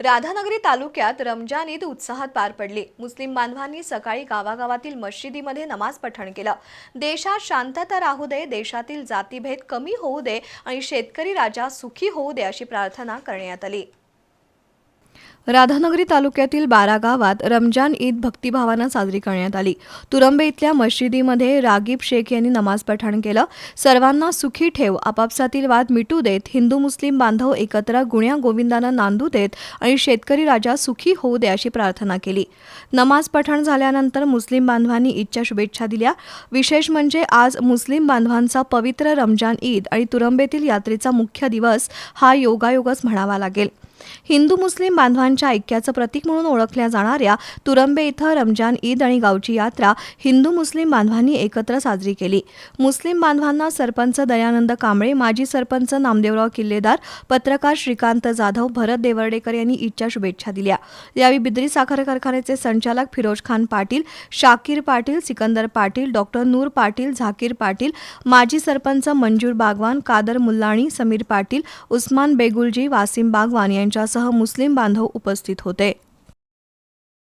राधानगरी तालुक्यात रमजान ईद उत्साहात पार पडली. मुस्लिम बांधवांनी सकाळी गावागावातील मशिदीमध्ये नमाज पठण केलं. देशात शांतता राहू दे देशातील जातीभेद कमी होऊ दे आणि शेतकरी राजा सुखी होऊ दे अशी प्रार्थना करण्यात आली. राधानगरी तालुक्यातील बारा गावात रमजान ईद भक्तिभावानं साजरी करण्यात आली. तुरंबे इथल्या मशिदीमध्ये रागीब शेख यांनी नमाज पठण केलं. सर्वांना सुखी ठेव आपापसातील वाद मिटू देत हिंदू मुस्लिम बांधव एकत्र गुण्या गोविंदानं नांदू देत आणि शेतकरी राजा सुखी होऊ दे अशी प्रार्थना केली. नमाज पठण झाल्यानंतर मुस्लिम बांधवांनी ईदच्या शुभेच्छा दिल्या. विशेष म्हणजे आज मुस्लिम बांधवांचा पवित्र रमजान ईद आणि तुरंबेतील यात्रेचा मुख्य दिवस हा योगायोगच म्हणावा लागेल. हिंदू मुस्लिम बांधवांच्या ऐक्याचं प्रतीक म्हणून ओळखल्या जाणाऱ्या तुरंबे इथं रमजान ईद आणि गावची यात्रा हिंदू मुस्लिम बांधवांनी एकत्र साजरी केली. मुस्लिम बांधवांना सरपंच दयानंद कांबळे माजी सरपंच नामदेवराव किल्लेदार पत्रकार श्रीकांत जाधव भरत देवर्डेकर यांनी ईदच्या शुभेच्छा दिल्या. यावेळी बिद्री साखर कारखान्याचे संचालक फिरोज खान पाटील शाकीर पाटील सिकंदर पाटील डॉक्टर नूर पाटील झाकीर पाटील माजी सरपंच मंजूर बागवान कादर मुल्लाणी समीर पाटील उस्मान बेगुलजी वासिम बागवान यांच्यासह मुस्लिम बांधव उपस्थित होते.